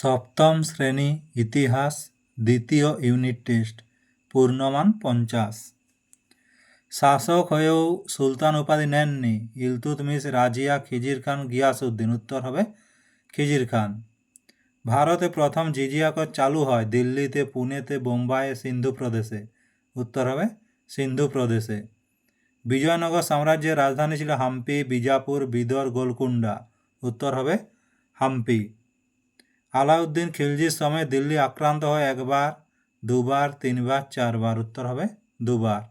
সপ্তম শ্রেণি ইতিহাস, দ্বিতীয় ইউনিট টেস্ট, পূর্ণমান পঞ্চাশ। শাসক হয়েও সুলতান উপাধি নেননি। ইলতুৎমিশ রাজিয়া খিজির খান গিয়াসউদ্দিন, উত্তর হবে খিজির খান। ভারতে প্রথম জিজিয়া কর চালু হয় দিল্লিতে, পুনেতে, বোম্বাইয়ে, সিন্ধু প্রদেশে। উত্তর হবে সিন্ধু প্রদেশে। বিজয়নগর সাম্রাজ্যের রাজধানী ছিল হাম্পি, বিজাপুর, বিদর গোলকুন্ডা উত্তর হবে হাম্পি। আলাউদ্দিন খিলজির সময় দিল্লি আক্রান্ত হয় একবার, দুবার, তিনবার, চারবার, উত্তর হবে দুবার।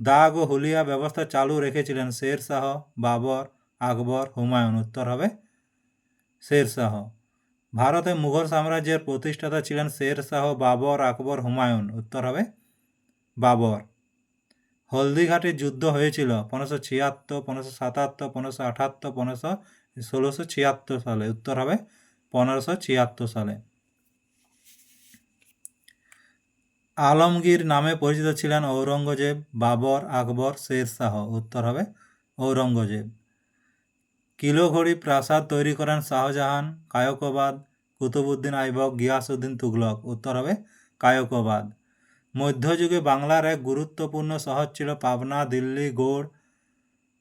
দাগ ও হুলিয়া ব্যবস্থা চালু রেখেছিলেন শের শাহ, বাবর, আকবর, হুমায়ুন, উত্তর হবে শের শাহ। ভারতে মুঘল সাম্রাজ্যের প্রতিষ্ঠাতা ছিলেন শের শাহ, বাবর, আকবর, হুমায়ুন, উত্তর হবে বাবর। হলদিঘাটের যুদ্ধ হয়েছিল পনেরোশো ছিয়াত্তর, পনেরোশো সাতাত্তর, পনেরোশো আটাত্তর পনেরোশো ষোলোশো ছিয়াত্তর সালে, উত্তর হবে পনেরোশো ছিয়াত্তর সালে। আলমগীর নামে পরিচিত ছিলেন ঔরঙ্গজেব বাবর আকবর শের শাহ। উত্তর হবে ঔরঙ্গজেব। কিলোঘড়ি প্রাসাদ তৈরি করেন শাহজাহান, কায়কবাদ, কুতুবুদ্দিন আইবক, গিয়াসউদ্দিন তুগলক। উত্তর হবে কায়কবাদ। মধ্যযুগে বাংলার এক গুরুত্বপূর্ণ শহর ছিল পাবনা, দিল্লি, গৌড়,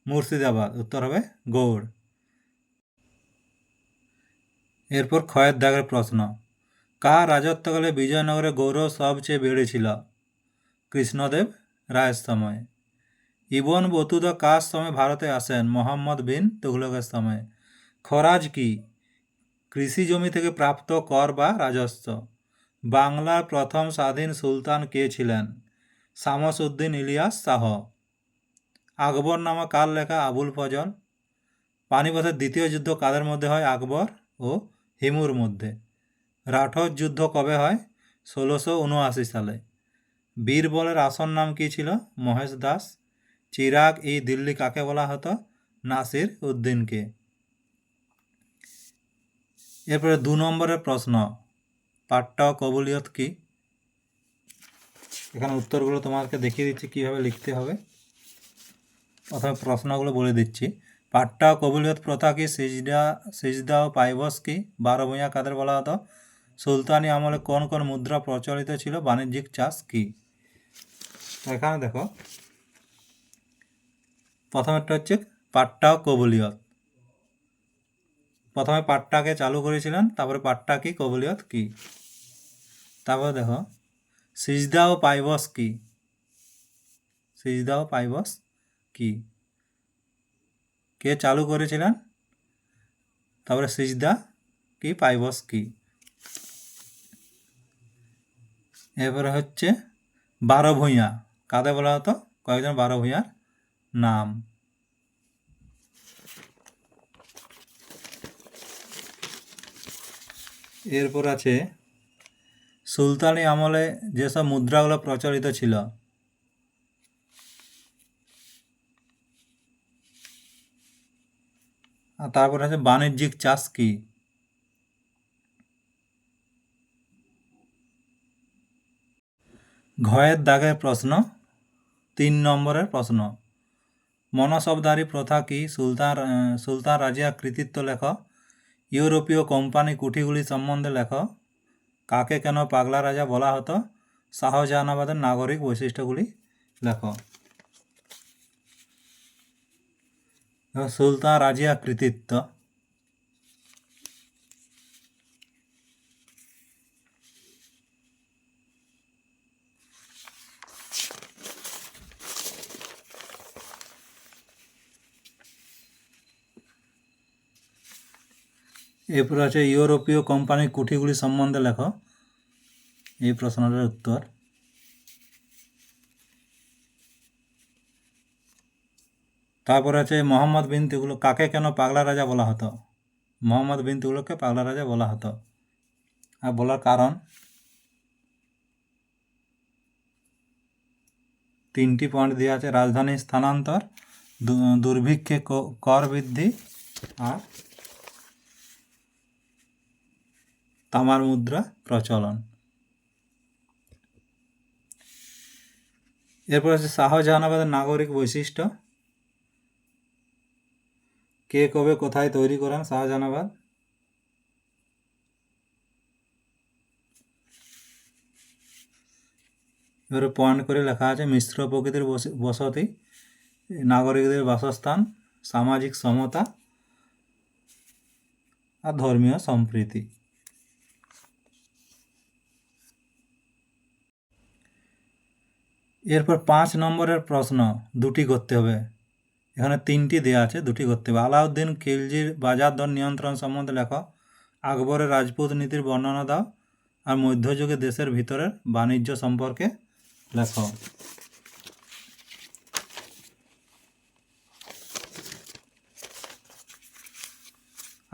মুর্শিদাবাদ। উত্তর হবে গৌড়। এরপর ক্ষয়ের দাগের প্রশ্ন। কার রাজত্বকালে বিজয়নগরে গৌরব সবচেয়ে বেড়েছিল? কৃষ্ণদেব রায়ের সময় ইবন বতুদা কার সময় ভারতে আসেন? মোহাম্মদ বিন তুঘলকের সময় খরাজ কি? কৃষি জমি থেকে প্রাপ্ত কর বা রাজস্ব? বাংলার প্রথম স্বাধীন সুলতান কে ছিলেন? শামস উদ্দিন ইলিয়াস শাহ। আকবর নামা কার লেখা আবুল ফজল? পানিপথের দ্বিতীয় যুদ্ধ কাদের মধ্যে হয়? আকবর ও হিমুর মধ্যে। রাঠোর যুদ্ধ কবে হয়? ষোলোশো উনআশি সালে। বীরবলের আসন নাম কী ছিল? মহেশ দাস। চিরাগ ই দিল্লি কাকে বলা হতো? নাসির উদ্দিনকে। এরপরে দু নম্বরের প্রশ্ন পাট্টা কবুলিয়ত কি? এখানে উত্তরগুলো তোমাকে দেখিয়ে দিচ্ছি, কীভাবে লিখতে হবে। প্রথমে প্রশ্নগুলো বলে দিচ্ছি। পাট্টা, কবুলিয়ত প্রথা কি সিজদা সিজদা ও পাইবস কি বারো ভূঁইয়া কাদের বলা হতো? সুলতানি আমলে কোন কোন মুদ্রা প্রচলিত ছিল? বাণিজ্যিক চাষ কি? এখানে দেখো। প্রথমেরটা হচ্ছে পাট্টা কবুলিয়ত। প্রথমে পাট্টাকে চালু করেছিলেন, তারপরে পাট্টা কি, কবুলিয়ত কি? তারপরে দেখো, সিজদা ও পাইবস কি সিজদা ও পাইবস কি কে চালু করেছিলেন? তারপরে সিজদা কি, পাইবস কি? এরপরে হচ্ছে বারো ভূঁইয়া। কাদের বলা হতো? কয়েকজন বারো ভূঁইয়ার নাম। এরপর আছে, সুলতানি আমলে যেসব মুদ্রাগুলো প্রচলিত ছিল তারপর আছে বাণিজ্যিক চাষ কি? ঘয়ের দাগের প্রশ্ন, তিন নম্বরের প্রশ্ন। মনসবদারি প্রথা কি? সুলতান সুলতান রাজিয়া কৃতিত্ব লেখ। ইউরোপীয় কোম্পানি কুঠিগুলি সম্বন্ধে লেখ। কাকে কেন পাগলা রাজা বলা হতো? শাহজাহানাবাদের নাগরিক বৈশিষ্ট্যগুলি লেখ। সুলতান রাজিয়া কৃতিত্ব এরপর আছে ইউরোপীয় কোম্পানির কুঠিগুলি সম্বন্ধে লেখো এই প্রশ্নটার উত্তর তারপর আছে মোহাম্মদ বিন তুগুলো কাকে কেন পাগলা রাজা বলা হতো? মোহাম্মদ বিন তুগুলোকে পাগলা রাজা বলা হতো। আর বলার কারণ? তিনটি পয়েন্ট দেওয়া আছে, রাজধানী স্থানান্তর দুর্ভিক্ষে কর বৃদ্ধি, আর তামার মুদ্রা প্রচলন। এরপর আছে শাহজাহানাবাদের নাগরিক বৈশিষ্ট্য। কে কবে কোথায় তৈরি করেন শাহজাহানাবাদ? এবারে পয়েন্ট করে লেখা আছে, মিশ্র প্রকৃতির বসতি, নাগরিকদের বাসস্থান, সামাজিক সমতা আর ধর্মীয় সম্প্রীতি। এরপর পাঁচ নম্বরের প্রশ্ন, দুটি করতে হবে। এখানে তিনটি দেওয়া আছে, দুটি করতে হবে। আলাউদ্দিন খিলজির বাজার দর নিয়ন্ত্রণ সম্বন্ধে লেখো। আকবরের রাজপুত নীতির বর্ণনা দাও আর মধ্যযুগে দেশের ভিতরের বাণিজ্য সম্পর্কে লেখো।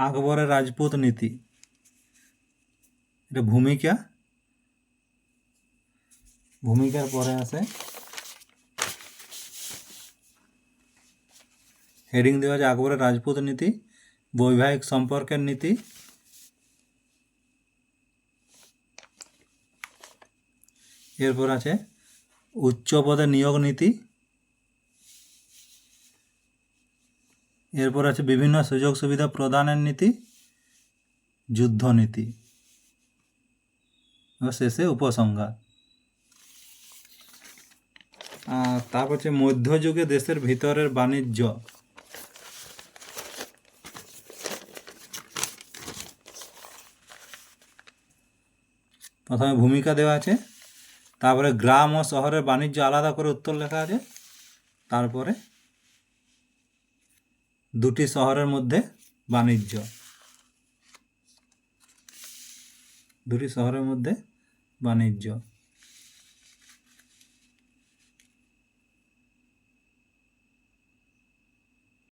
আকবরের রাজপুত নীতি এটা ভূমিকা। ভূমিকার পরে আছে। হেডিং দেওয়া আছে আকবরের রাজপুত নীতি, বৈবাহিক সম্পর্কের নীতি। এরপর আছে উচ্চ পদে নিয়োগ নীতি। এরপর আছে বিভিন্ন সুযোগ সুবিধা প্রদানের নীতি, যুদ্ধ নীতি। শেষে উপসংহার। তারপর হচ্ছে মধ্যযুগে দেশের ভিতরের বাণিজ্য। প্রথমে ভূমিকা দেওয়া আছে, তারপরে গ্রাম ও শহরের বাণিজ্য আলাদা করে উত্তর লেখা আছে, তারপরে দুটি শহরের মধ্যে বাণিজ্য। দুটি শহরের মধ্যে বাণিজ্য।